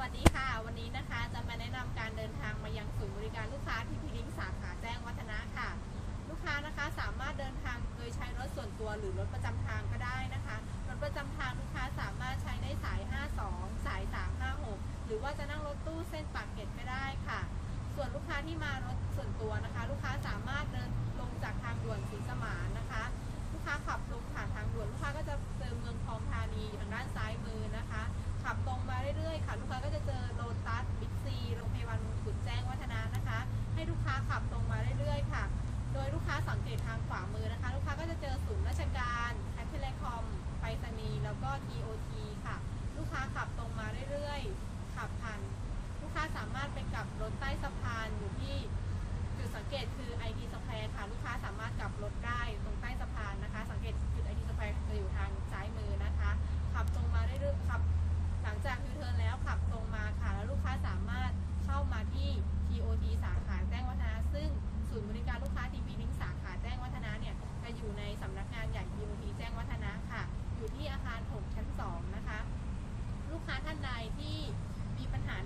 วัสดีค่ะ วันนี้นะคะจะมาแนะนำการเดินทางมายังศูนย์บริการลูกค้าที่พีลิงสาขาแจ้งวัฒนะค่ะ ลูกค้านะคะสามารถเดินทางโดยใช้รถส่วนตัวหรือรถประจำทางก็ได้นะคะ รถประจำทางลูกค้าสามารถใช้ได้สาย 52 สาย 356 หรือว่าจะนั่งรถตู้เส้นปากเกร็ดก็ได้ค่ะ ส่วนลูกค้าที่มารถส่วน ค้าสังเกตทางขวามือนะคะ ลูกค้าก็จะเจอศูนย์ราชการแอคเทเลคอมไปรษณีย์แล้วก็ทีโอทีค่ะ ลูกค้าขับตรงมา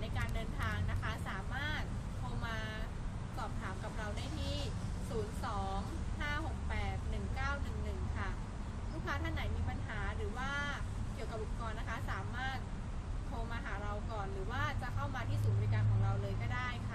ในการเดินทางนะคะ สามารถโทรมาสอบถามกับเราได้ที่ 025681911 ค่ะ ลูกค้าท่านไหนมีปัญหาหรือว่าเกี่ยวกับอุปกรณ์นะคะ สามารถโทรมาหาเราก่อน หรือว่าจะเข้ามาที่ศูนย์บริการของเราเลยก็ได้ค่ะ